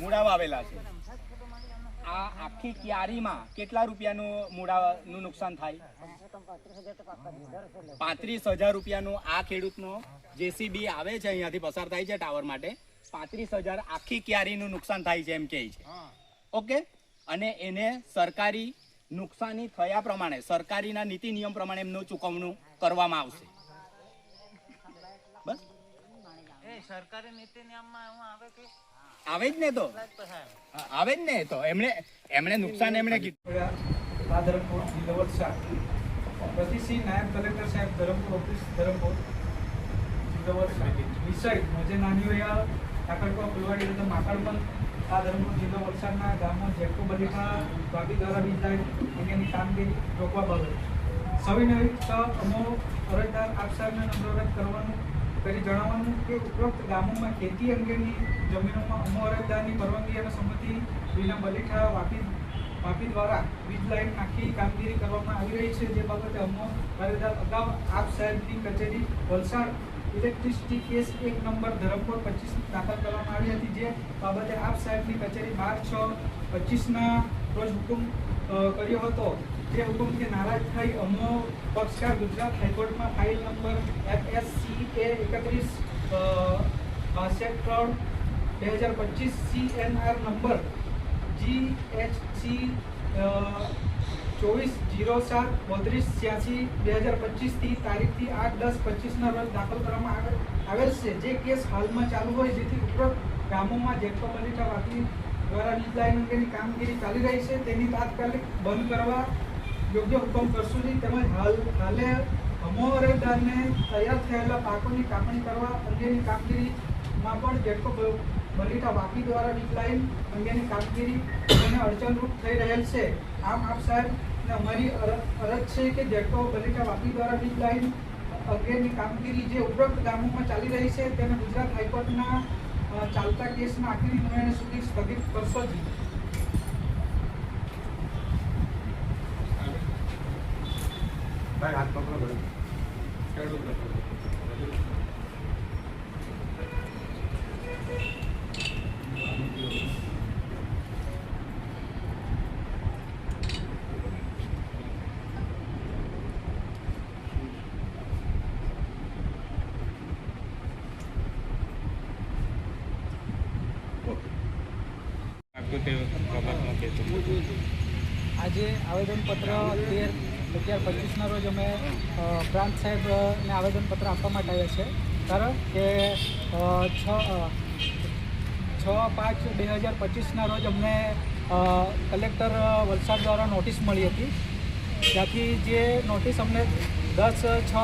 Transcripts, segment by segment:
મૂળા આવેલા છે. આ આખી ક્યારીમાં કેટલા રૂપિયાનું મૂળાનું નુકસાન થાય? પાંત્રીસ હજાર રૂપિયાનું આ ખેડૂતનો જેસીબી આવે છે, અહીંયાથી પસાર થાય છે ટાવર માટે. પાંત્રીસ હજાર આખી ક્યારીનું નુકસાન થાય છે એમ કહે છે. ઓકે? અને એને સરકારી નુકસાની થયા પ્રમાણે, સરકારીના નીતિ નિયમ પ્રમાણે એમનું ચૂકવણું કરવામાં આવશે બસ એ સરકારી નીતિ નિયમમાં એવું આવે કે આવે જ ને તો. આવે જ ને તો. એમણે એમણે નુકસાન એમણે કીધું. આ ધરમપુર જિલ્લો વલસાડ પ્રતિસિંહ નાયબ કલેક્ટર સાહેબ ધરમપુર ઓફિસ ધરમપુર જિલ્લો વલસાડ વિષય મજે નાની હોય કાકડકો ફુલવાડી તથા માકડપલ આ ધરમપુર જિલ્લો વલસાડના ગામમાં જેકો બલીમાં ભાભી દ્વારા વિધાય અંગેની કામગીરી રોકવા બાબત. સવિનય અમો અરજદાર આપ સાહેબને નમ્રરત કરવાનું કરી જણાવવાનું કે ઉપરોક્ત ગામોમાં ખેતી અંગેની જમીનોમાં અમો અરજદારની પરવાનગી અને સંમતિ વિના બલીઠા વાપી વાપી દ્વારા વીજ લાઈન નાખી કામગીરી કરવામાં આવી રહી છે. જે બાબતે અમો અરજદાર અગાઉ આપ સાહેબની કચેરી વલસાડ ઇલેક્ટ્રિસિટી કેસ એક નંબર ધરમપુર પચીસ દાખલ કરવામાં આવી હતી. જે બાબતે આપ સાહેબની કચેરી બાર છ પચીસના રોજ હુકુમ કર્યો હતો. જે હુકુમથી નારાજ થઈ અમો પક્ષકાર ગુજરાત હાઈકોર્ટમાં file number F S C A એકત્રીસ બાસઠ ત્રણ, બે હજાર પચીસ R number G H C zero zero સાત બોત્રીસ છ્યાસી, બે હજાર પચીસથી તારીખથી આઠ દસ પચીસના રોજ દાખલ કરવામાં આવે, આવેલ છે. જે કેસ હાલમાં ચાલુ હોય જેથી ઉપરોક્ત ગામોમાં જેટલો દ્વારા વીજ લાઈન અંગેની કામગીરી ચાલી રહી છે, તેની તાત્કાલિક બંધ કરવા યોગ્ય હુકમ કરશું નહીં, તેમજ હાલ, હાલે અમો અરજદારને તૈયાર થયેલા પાકોની કાપણી કરવા અંગેની કામગીરીમાં પણ જેટકો બલિટા વાપી દ્વારા ડીપલાઇન અંગેની કામગીરી અને અડચણરૂપ થઈ રહેલ છે. આમ આપ સાહેબને અમારી અર- અરજ છે કે જેટકો બલીટા વાપી દ્વારા વીજ અંગેની કામગીરી જે ઉપરોક્ત ગામોમાં ચાલી રહી છે, તેને ગુજરાત હાઈકોર્ટના ચાલતા કેસના આખરી નિર્ણય સુધી સ્થગિત કરશો જી ભાઈ હાથ પકડો ભાઈ ખેડૂત લોકો. આજે આવેદનપત્ર તેર અગિયાર પચીસના રોજ અમે પ્રાંત સાહેબને આવેદનપત્ર આપવા માટે આવ્યા છે. કારણ કે છ છ પાંચ બે હજાર પચીસના રોજ અમને કલેક્ટર વલસાડ દ્વારા નોટિસ મળી હતી. ત્યાંથી જે નોટિસ અમને દસ, છ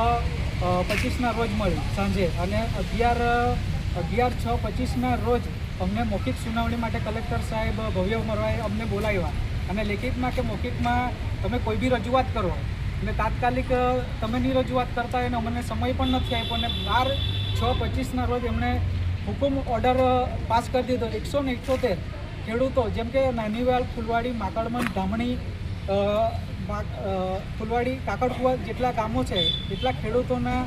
પચીસના રોજ મળી સાંજે અને અગિયાર અગિયાર, છ, પચીસના રોજ અમને મૌખિક સુનાવણી માટે કલેક્ટર સાહેબ ભવ્ય ઉમરવાએ અમને બોલાવ્યા. અને લેખિતમાં કે મૌખિકમાં તમે કોઈ બી રજૂઆત કરો, અને તાત્કાલિક તમે નહીં રજૂઆત કરતા અને અમને સમય પણ નથી આપ્યો અને બાર, છ, પચીસના રોજ એમણે હુકુમ ઓર્ડર પાસ કરી દીધો. એકસો ને ઇઠ્યોતેર ખેડૂતો, જેમ કે નાનીવાલ, ફુલવાડી, માકડમન, ધામણી ફુલવાડી, કાકડકુવા જેટલા ગામો છે, એટલા ખેડૂતોના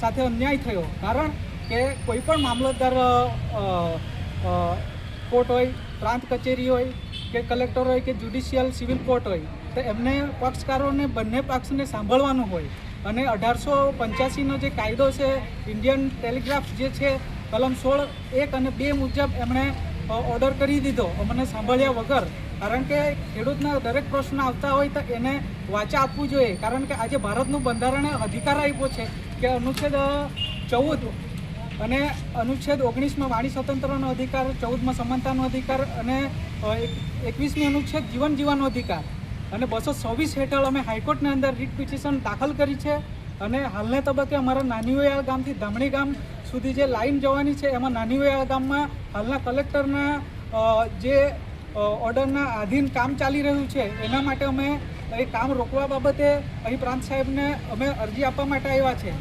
સાથે અન્યાય થયો. કારણ કે કોઈ પણ મામલતદાર કોર્ટ હોય, પ્રાંત કચેરી હોય કે કલેક્ટર હોય કે જ્યુડિશિયલ, સિવિલ કોર્ટ હોય, તો એમને પક્ષકારોને બંને પક્ષને સાંભળવાનું હોય. અને અઢારસો પંચ્યાસીનો જે કાયદો છે, ઇન્ડિયન ટેલિગ્રાફ જે છે, કલમ સોળ, એક અને બે મુજબ એમણે ઓર્ડર કરી દીધો અમને સાંભળ્યા વગર. કારણ કે ખેડૂતના દરેક પ્રશ્ન આવતા હોય તો એને વાચા આપવું જોઈએ. કારણ કે આજે ભારતનું બંધારણે અધિકાર આપ્યો છે કે અનુચ્છેદ ચૌદ અને અનુચ્છેદ ઓગણીસમાં વાણી સ્વતંત્રનો અધિકાર, ચૌદમાં સમાનતાનો અધિકાર અને એકવીસમી અનુચ્છેદ જીવન જીવવાનો અધિકાર. અને બસો છવ્વીસ હેઠળ અમે હાઈકોર્ટની અંદર રીટ પિટિશન દાખલ કરી છે. અને હાલના તબક્કે અમારા નાનીવયાળ ગામથી ધામણી ગામ સુધી જે લાઈન જવાની છે, એમાં નાનીવયાળ ગામમાં હાલના કલેક્ટરના જે ઓર્ડરના આધીન કામ ચાલી રહ્યું છે, એના માટે અમે એ કામ રોકવા બાબતે અહીં પ્રાંત સાહેબને અમે અરજી આપવા માટે આવ્યા છે.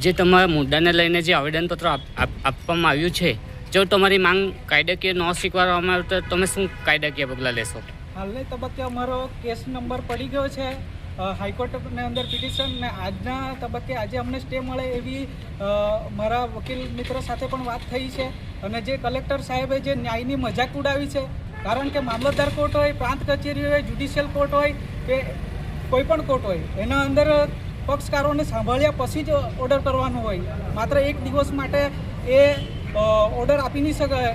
જે તમારા મુદ્દાને લઈને જે આવેદનપત્ર આપ- આપ- આપવામાં આવ્યું છે, જો તમારી માંગ કાયદાકીય ન સ્વીકારવામાં આવે તો તમે શું કાયદાકીય પગલાં લેશો? હાલની તબક્કે અમારો કેસ નંબર પડી ગયો છે. હાઈકોર્ટને અંદર પિટિશન ને આજના તબક્કે આજે અમને સ્ટે મળે એવી મારા વકીલ મિત્ર સાથે પણ વાત થઈ છે. અને જે કલેક્ટર સાહેબે જે ન્યાયની મજાક ઉડાવી છે, કારણ કે મામલતદાર કોર્ટ હોય, પ્રાંત કચેરી હોય, જ્યુડિશિયલ કોર્ટ હોય કે કોઈ પણ કોર્ટ હોય, એના અંદર પક્ષકારોને સાંભળ્યા પછી જ ઓર્ડર કરવાનો હોય. માત્ર એક દિવસ માટે એ ઓર્ડર આપી નહીં શકાય.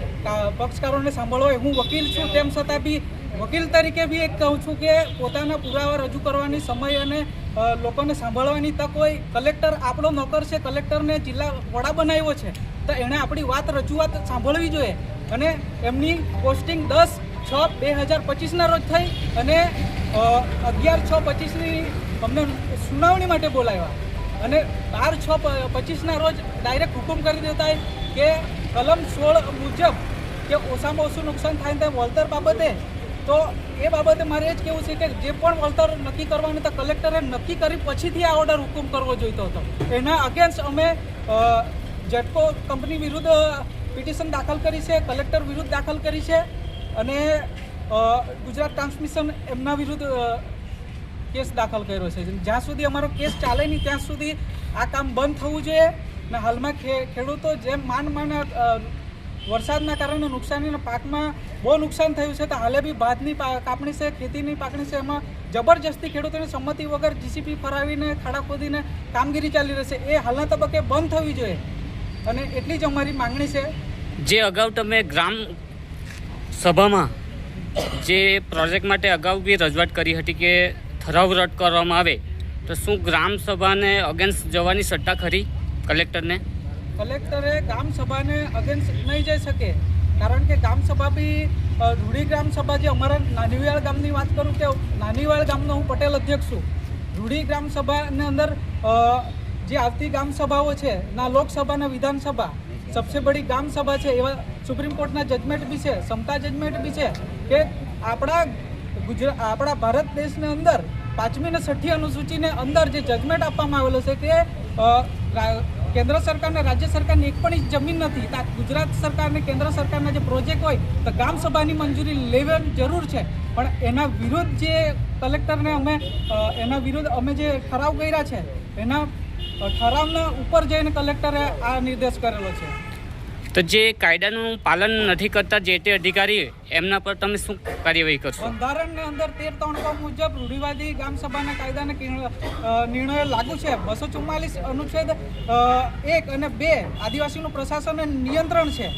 પક્ષકારોને સાંભળવા હોય હું વકીલ છું, તેમ છતાં બી વકીલ તરીકે બી એક કહું છું કે પોતાના પુરાવા રજૂ કરવાની સમય અને લોકોને સાંભળવાની તક હોય. કલેક્ટર આપણો નોકર છે, કલેક્ટરને જિલ્લા વડા બનાવ્યો છે, તો એણે આપણી વાત રજૂઆત સાંભળવી જોઈએ. અને એમની પોસ્ટિંગ દસ છ બે હજાર પચીસના રોજ થઈ અને અગિયાર છ પચીસની અમને સુનાવણી માટે બોલાવ્યા. અને બાર છ પચીસના રોજ ડાયરેક્ટ હુકમ કરી દેતા કે કલમ સોળ મુજબ કે ઓછામાં ઓછું નુકસાન થાય ને વળતર બાબતે, તો એ બાબતે મારે એ જ કહેવું છે કે જે પણ વળતર નક્કી કરવાનું તો કલેક્ટરે નક્કી કરી પછીથી આ ઓર્ડર હુકમ કરવો જોઈતો હતો. એના અગેન્સ્ટ અમે જટકો કંપની વિરુદ્ધ પિટિશન દાખલ કરી છે, કલેક્ટર વિરુદ્ધ દાખલ કરી છે અને ગુજરાત ટ્રાન્સમિશન એમના વિરુદ્ધ કેસ દાખલ કર્યો છે. જ્યાં સુધી અમારો કેસ ચાલે નહીં, ત્યાં સુધી આ કામ બંધ થવું જોઈએ ને હાલમાં ખેડૂતો જેમ માંડ માંડ વરસાદના કારણે નુકસાનીના પાકમાં બહુ નુકસાન થયું છે, તો હાલે બી ભાતની કાપણી છે, ખેતીની પાકણી છે, એમાં જબરજસ્તી ખેડૂતોની સંમતિ વગર જીસીપી ફરાવીને, ખાડા ખોદીને કામગીરી ચાલી રહી એ હાલના તબક્કે બંધ થવી જોઈએ. અને એટલી જ અમારી માંગણી છે. જે અગાઉ તમે ગ્રામ સભામાં જે પ્રોજેક્ટ માટે અગાઉ બી રજૂઆત કરી હતી કે ઠરાવ રદ કરવામાં આવે. તો શું ગ્રામ સભાને અગેન્સ્ટ જવાની સટ્ટા ખરી કલેક્ટરને? કલેક્ટરે ગ્રામ સભાને અગેન્સ્ટ નહીં જઈ શકે. કારણ કે ગામ સભા બી રૂઢી ગ્રામ સભા જે અમારા નાનીવાડ ગામની વાત કરું કે નાનીવાડ ગામનો હું પટેલ અધ્યક્ષ છું. રૂડી ગ્રામ સભાની અંદર જે આવતી ગામ સભાઓ છે, ના લોકસભા અને વિધાનસભા, સબસે બડી ગામ સભા છે, એવા સુપ્રીમ કોર્ટના જજમેન્ટ બી છે, સમતા જજમેન્ટ બી છે કે આપણા ગુજરાત આપણા ભારત દેશની અંદર પાંચમી અને છઠ્ઠી અનુસૂચિને અંદર જે જજમેન્ટ આપવામાં આવેલો છે તે કેન્દ્ર સરકારને રાજ્ય સરકારની એક પણ જમીન નથી. ગુજરાત સરકારને કેન્દ્ર સરકારના જે પ્રોજેક્ટ હોય, તો ગામ સભાની મંજૂરી લેવાની જરૂર છે. પણ એના વિરુદ્ધ જે કલેક્ટરને અમે એના વિરુદ્ધ અમે જે ઠરાવ કર્યા છે, એના ઠરાવના ઉપર જઈને કલેક્ટરે આ નિર્દેશ કરેલો છે. તો જે કાયદાનું પાલન નથી કરતા જે તે અધિકારી, એમના પર તમે શું કાર્યવાહી કરશો? બંધારણની અંદર તેર ત્રણ મુજબ રૂઢિવાદી ગામ સભાના કાયદાને નિર્ણયો લાગુ છે. બસો ચુમ્માલીસ અનુચ્છેદ એક અને બે આદિવાસીનું પ્રશાસન નિયંત્રણ છે.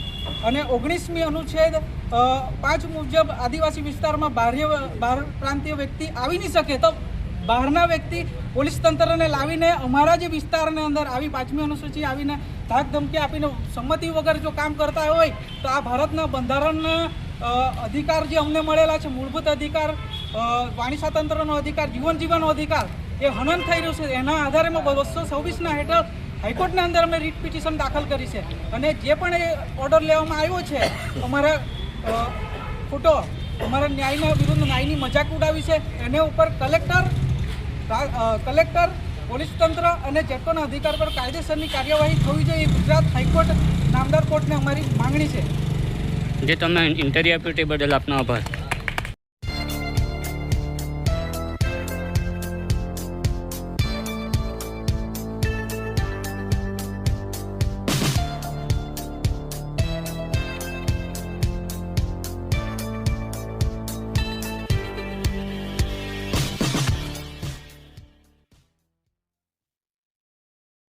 અને ઓગણીસમી અનુચ્છેદ પાંચ મુજબ આદિવાસી વિસ્તારમાં બાહ્ય બહાર પ્રાંતીય વ્યક્તિ આવી નહીં શકે તો બહારના વ્યક્તિ પોલીસ તંત્રને લાવીને અમારા જે વિસ્તારની અંદર આવી પાંચમી અનુસૂચિ આવીને ધાક ધમકી આપીને સંમતિ વગર જો કામ કરતા હોય, તો આ ભારતના બંધારણના અધિકાર જે અમને મળેલા છે, મૂળભૂત અધિકાર વાણી સ્વાતંત્રનો અધિકાર, જીવન જીવવાનો અધિકાર, એ હનન થઈ રહ્યું છે. એના આધારે મેં બસો છવ્વીસના હેઠળ હાઈકોર્ટના અંદર અમે રીટ પિટિશન દાખલ કરી છે. અને જે પણ એ ઓર્ડર લેવામાં આવ્યો છે, અમારા ફોટો અમારા ન્યાયના વિરુદ્ધ ન્યાયની મજાક ઉડાવી છે. એને ઉપર કલેક્ટર કલેક્ટર, પોલીસ તંત્ર અને જેટકોના અધિકાર પર કાયદેસરની કાર્યવાહી થવી જોઈએ ગુજરાત હાઈકોર્ટ નામદાર કોર્ટને અમારી માંગણી છે. જે તમે ઇન્ટરવ્યુ આપ્યું તે બદલ આપનો આભાર.